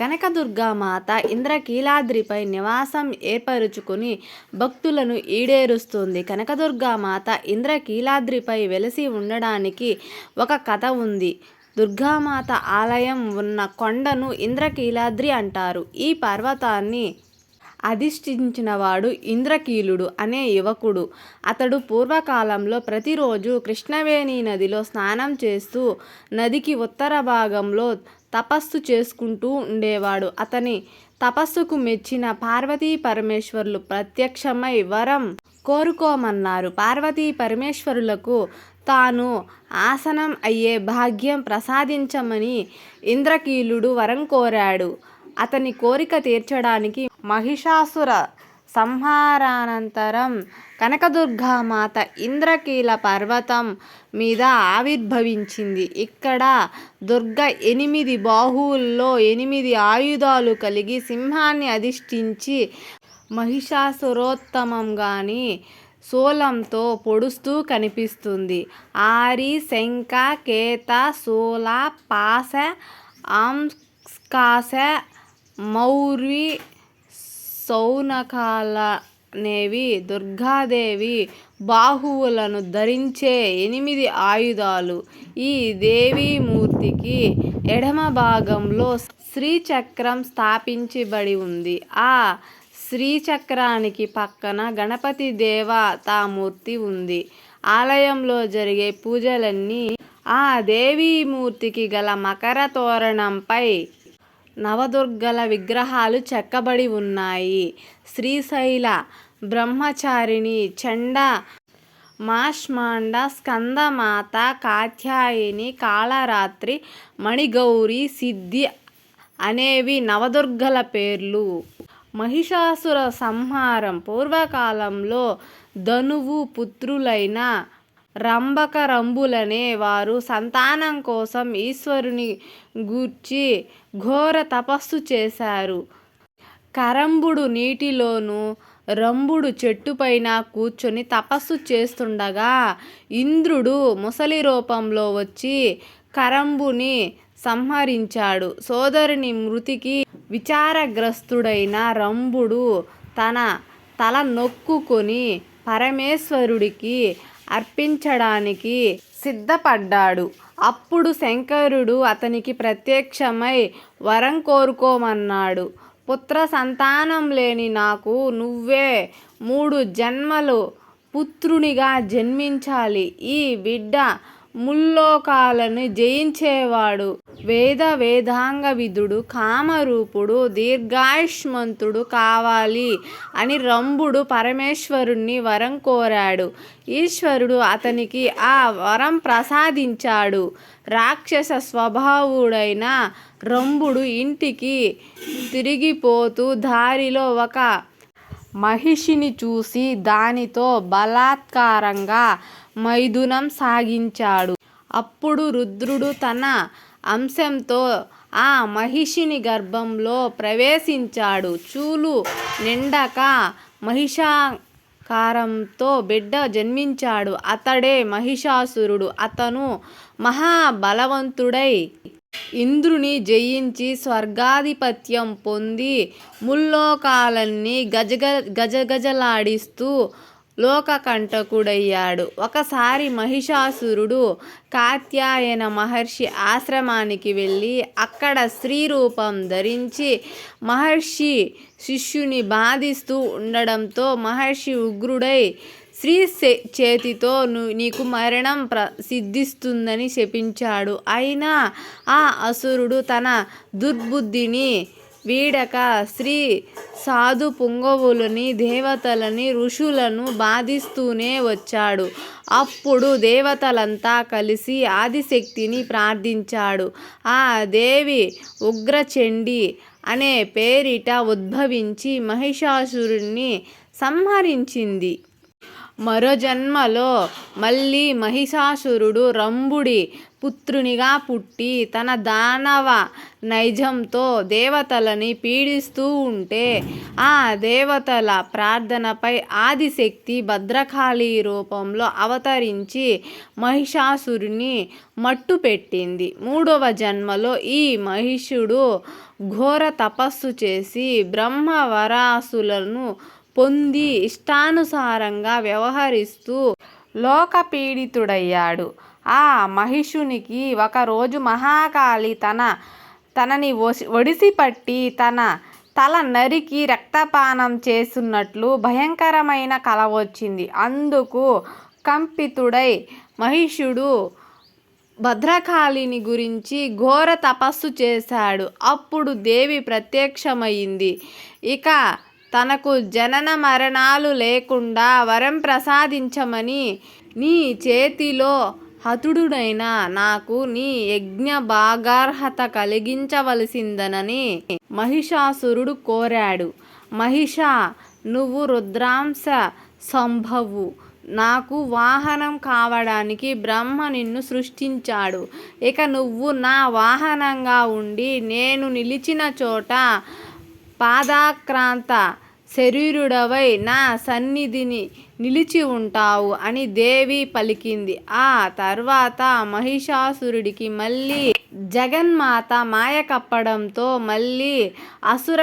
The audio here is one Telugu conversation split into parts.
కనకదుర్గామాత ఇంద్రకీలాద్రిపై నివాసం ఏర్పరుచుకుని భక్తులను ఈడేరుస్తుంది. కనకదుర్గామాత ఇంద్రకీలాద్రిపై వెలసి ఉండడానికి ఒక కథ ఉంది. దుర్గామాత ఆలయం ఉన్న కొండను ఇంద్రకీలాద్రి అంటారు. ఈ పర్వతాన్ని అధిష్ఠించినవాడు ఇంద్రకీలుడు అనే యువకుడు. అతడు పూర్వకాలంలో ప్రతిరోజు కృష్ణవేణి నదిలో స్నానం చేస్తూ నదికి ఉత్తర భాగంలో తపస్సు చేసుకుంటూ ఉండేవాడు. అతని తపస్సుకు మెచ్చిన పార్వతీ పరమేశ్వరులు ప్రత్యక్షమై వరం కోరుకోమన్నారు. పార్వతీ పరమేశ్వరులకు తాను ఆసనం అయ్యే భాగ్యం ప్రసాదించమని ఇంద్రకీలుడు వరం కోరాడు. అతని కోరిక తీర్చడానికి మహిషాసుర సంహారానంతరం కనకదుర్గామాత ఇంద్రకీల పర్వతం మీద ఆవిర్భవించింది. ఇక్కడ దుర్గ ఎనిమిది బాహువుల్లో ఎనిమిది ఆయుధాలు కలిగి సింహాన్ని అధిష్ఠించి మహిషాసురోత్తమంగాని శూలంతో పొడుస్తూ కనిపిస్తుంది. ఆరి శంఖ కేత శూల పాశ అంకాశ మౌర్వి సౌనకాలనేవి దుర్గాదేవి బాహువులను ధరించే ఎనిమిది ఆయుధాలు. ఈ దేవీమూర్తికి ఎడమ భాగంలో శ్రీచక్రం స్థాపించబడి ఉంది. ఆ శ్రీచక్రానికి పక్కన గణపతి దేవతామూర్తి ఉంది. ఆలయంలో జరిగే పూజలన్నీ ఆ దేవీమూర్తికి గల మకర తోరణంపై నవదుర్గల విగ్రహాలు చెక్కబడి ఉన్నాయి. శ్రీశైల బ్రహ్మచారిణి చండ మాష్మాండ స్కందమాత కాత్యాయని కాళరాత్రి మణిగౌరి సిద్ధి అనేవి నవదుర్గల పేర్లు. మహిషాసుర సంహారం పూర్వకాలంలో ధనువు పుత్రులైన రంభకరంబులనే వారు సంతానం కోసం ఈశ్వరుని గూర్చి ఘోర తపస్సు చేశారు. కరంబుడు నీటిలోనూ రంభుడు చెట్టుపైన కూర్చొని తపస్సు చేస్తుండగా ఇంద్రుడు ముసలి రూపంలో వచ్చి కరంబుని సంహరించాడు. సోదరుని మృతికి విచారగ్రస్తుడైన రంభుడు తన తల నొక్కుకొని పరమేశ్వరుడికి అర్పించడానికి సిద్ధపడ్డాడు. అప్పుడు శంకరుడు అతనికి ప్రత్యక్షమై వరం కోరుకోమన్నాడు. పుత్ర సంతానం లేని నాకు నువ్వే మూడు జన్మలు పుత్రునిగా జన్మించాలి. ఈ బిడ్డ ముల్లోకాలను జయించేవాడు. వేద వేదాంగ విధుడు కామరూపుడు దీర్ఘాయుష్మంతుడు కావాలి అని రంభుడు పరమేశ్వరుణ్ణి వరం కోరాడు. ఈశ్వరుడు అతనికి ఆ వరం ప్రసాదించాడు. రాక్షస స్వభావుడైన రంభుడు ఇంటికి తిరిగిపోతూ దారిలో ఒక మహిషిని చూసి దానితో బలాత్కారంగా మైథునం సాగించాడు. అప్పుడు రుద్రుడు తన అంశంతో ఆ మహిషిని గర్భంలో ప్రవేశించాడు. చూలు నిండక మహిషాకారంతో బిడ్డ జన్మించాడు. అతడే మహిషాసురుడు. అతను మహాబలవంతుడై ఇంద్రుని జయించి స్వర్గాధిపత్యం పొంది ముల్లోకాలన్నీ గజగ గజగజలాడిస్తూ లోకకంటకుడయ్యాడు. ఒకసారి మహిషాసురుడు కాత్యాయన మహర్షి ఆశ్రమానికి వెళ్ళి అక్కడ స్త్రీ రూపం ధరించి మహర్షి శిష్యుని బాధిస్తూ ఉండడంతో మహర్షి ఉగ్రుడై స్త్రీ చేతితో నీకు మరణం ప్ర సిద్ధిస్తుందని శపించాడు అయినా ఆ అసురుడు తన దుర్బుద్ధిని వీడక స్త్రీ సాధు పుంగవులని దేవతలని ఋషులను బాధిస్తూనే వచ్చాడు. అప్పుడు దేవతలంతా కలిసి ఆదిశక్తిని ప్రార్థించాడు. ఆ దేవి ఉగ్రచండి అనే పేరిట ఉద్భవించి మహిషాసురుణ్ణి సంహరించింది. మరో జన్మలో మళ్ళీ మహిషాసురుడు రంభుడి పుత్రునిగా పుట్టి తన దానవ నైజంతో దేవతలని పీడిస్తూ ఉంటే ఆ దేవతల ప్రార్థనపై ఆదిశక్తి భద్రకాళి రూపంలో అవతరించి మహిషాసురుని మట్టు పెట్టింది మూడవ జన్మలో ఈ మహిషుడు ఘోర తపస్సు చేసి బ్రహ్మవరాసులను పొంది ఇష్టానుసారంగా వ్యవహరిస్తూ లోకపీడితుడయ్యాడు. ఆ మహిషునికి ఒకరోజు మహాకాళి తన తనని ఒసి ఒడిసిపట్టి తన తల నరికి రక్తపానం చేస్తున్నట్లు భయంకరమైన కల వచ్చింది. అందుకు కంపితుడై మహిషుడు భద్రకాళిని గురించి ఘోర తపస్సు చేశాడు. అప్పుడు దేవి ప్రత్యక్షమైంది ఇక తనకు జనన మరణాలు లేకుండా వరం ప్రసాదించమని నీ చేతిలో హతుడునైన నాకు నీ యజ్ఞ భాగార్హత కలిగించవలసిందనని మహిషాసురుడు కోరాడు. మహిష నువ్వు రుద్రాంశ సంభవు. నాకు వాహనం కావడానికి బ్రహ్మ నిన్ను సృష్టించాడు. ఇక నువ్వు నా వాహనంగా ఉండి నేను నిలిచిన చోట పాదాక్రాంత శరీరుడవై నా సన్నిధిని నిలిచి ఉంటావు అని దేవి పలికింది. ఆ తర్వాత మహిషాసురుడికి మళ్ళీ జగన్మాత మాయ కప్పడంతో మళ్ళీ అసుర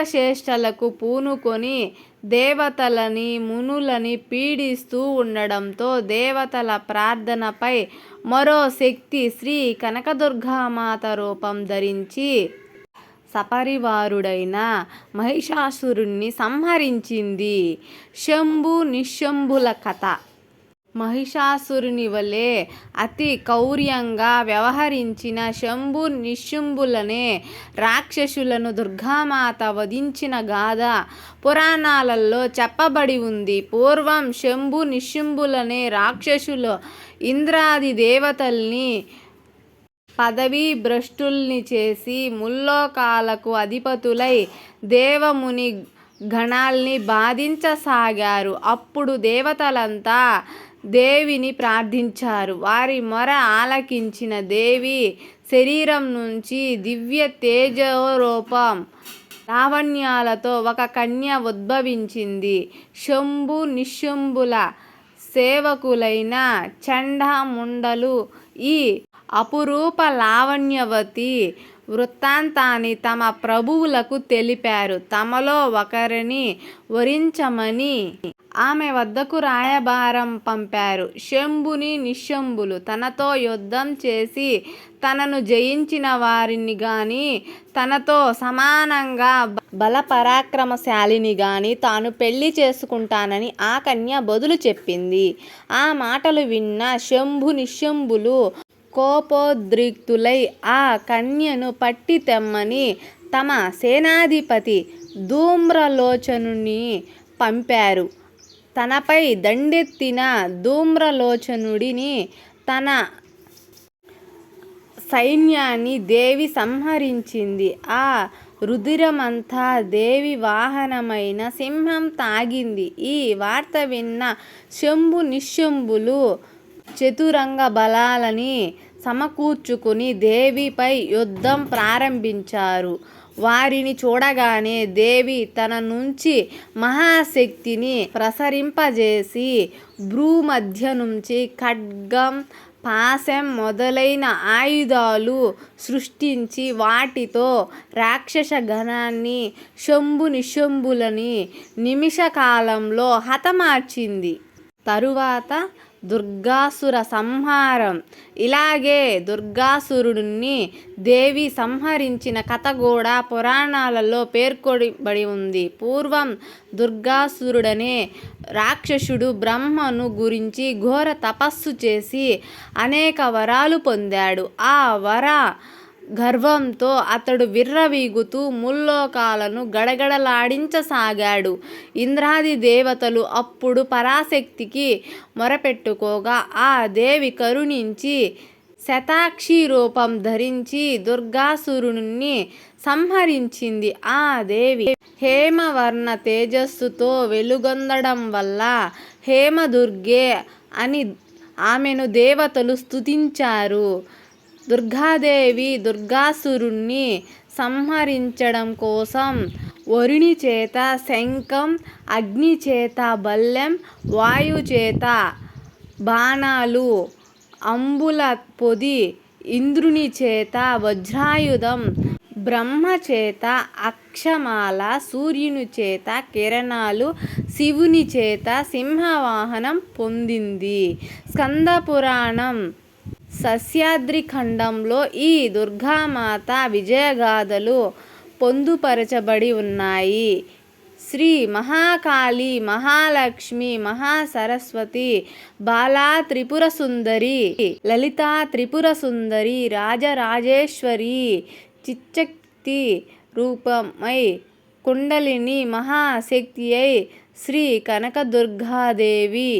పూనుకొని దేవతలని మునులని పీడిస్తూ ఉండడంతో దేవతల ప్రార్థనపై మరో శక్తి శ్రీ కనకదుర్గామాత రూపం ధరించి సపరివారుడైన మహిషాసురుణ్ణి సంహరించింది. శంభు నిశంభుల కథ. మహిషాసురుని వలె అతి కౌర్యంగా వ్యవహరించిన శంభు నిశుంభులనే రాక్షసులను దుర్గామాత వధించిన గాథ పురాణాలలో చెప్పబడి ఉంది. పూర్వం శంభు నిశుంభులనే రాక్షసులు ఇంద్రాది దేవతల్ని పదవీ భ్రష్టుల్ని చేసి ముల్లోకాలకు అధిపతులై దేవముని గణాల్ని బాధించసాగారు. అప్పుడు దేవతలంతా దేవిని ప్రార్థించారు. వారి మొర ఆలకించిన దేవి శరీరం నుంచి దివ్య తేజరూపం లావణ్యాలతో ఒక కన్య ఉద్భవించింది. శంభు నిశంభుల సేవకులైన చండముండలు ఈ అపురూప లావణ్యవతి వృత్తాంతాన్ని తమ ప్రభువులకు తెలిపారు. తమలో ఒకరిని వరించమని ఆమె వద్దకు రాయబారం పంపారు. శంభుని నిశంభులు తనతో యుద్ధం చేసి తనను జయించిన వారిని గాని తనతో సమానంగా బలపరాక్రమశాలిని గాని తాను పెళ్ళి చేసుకుంటానని ఆ కన్య బదులు చెప్పింది. ఆ మాటలు విన్న శంభు నిశంభులు కోపోద్రిక్తులై ఆ కన్యను పట్టి తెమ్మని తమ సేనాధిపతి ధూమ్రలోచనుని పంపారు. తనపై దండెత్తిన ధూమ్రలోచనుడిని తన సైన్యాన్ని దేవి సంహరించింది. ఆ రుధిరమంతా దేవి వాహనమైన సింహం తాగింది. ఈ వార్త విన్న శంభు నిశ్శంభులు చతురంగ బలాలని సమకూర్చుకుని దేవిపై యుద్ధం ప్రారంభించారు. వారిని చూడగానే దేవి తన నుంచి మహాశక్తిని ప్రసరింపజేసి భ్రూమధ్య నుంచి ఖడ్గం పాశం మొదలైన ఆయుధాలు సృష్టించి వాటితో రాక్షస గణాన్ని శంభు నిశంభులని నిమిష కాలంలో హతమార్చింది. తరువాత దుర్గాసుర సంహారం. ఇలాగే దుర్గాసురుడిని దేవి సంహరించిన కథ కూడా పురాణాలలో పేర్కొనబడి ఉంది. పూర్వం దుర్గాసురుడనే రాక్షసుడు బ్రహ్మను గురించి ఘోర తపస్సు చేసి అనేక వరాలు పొందాడు. ఆ వర గర్వంతో అతడు విర్రవీగుతూ ముల్లోకాలను గడగడలాడించసాగాడు. ఇంద్రాది దేవతలు అప్పుడు పరాశక్తికి మొరపెట్టుకోగా ఆ దేవి కరుణించి శతాక్షి రూపం ధరించి దుర్గాసురుని సంహరించింది ఆ దేవి. హేమవర్ణ తేజస్సుతో వెలుగొందడం వల్ల హేమదుర్గే అని ఆమెను దేవతలు స్తుతించారు. దుర్గాదేవి దుర్గాసురుణ్ణి సంహరించడం కోసం వరుణి చేత శంఖం అగ్ని చేత బల్లెం వాయు చేత బాణాలు అంబుల పొది ఇంద్రుని చేత వజ్రాయుధం బ్రహ్మ చేత అక్షమాల సూర్యుని చేత కిరణాలు శివుని చేత సింహవాహనం పొందింది. స్కంద పురాణం సస్యాద్రి ఖండంలో ఈ దుర్గామాత విజయగాథలు పొందుపరచబడి ఉన్నాయి. శ్రీ మహాకాళి మహాలక్ష్మి మహాసరస్వతి బాలా త్రిపుర సుందరి లలితా త్రిపుర సుందరి రాజరాజేశ్వరి చిచ్చక్తి రూపమై కుండలిని మహాశక్తి అయి శ్రీ కనకదుర్గాదేవి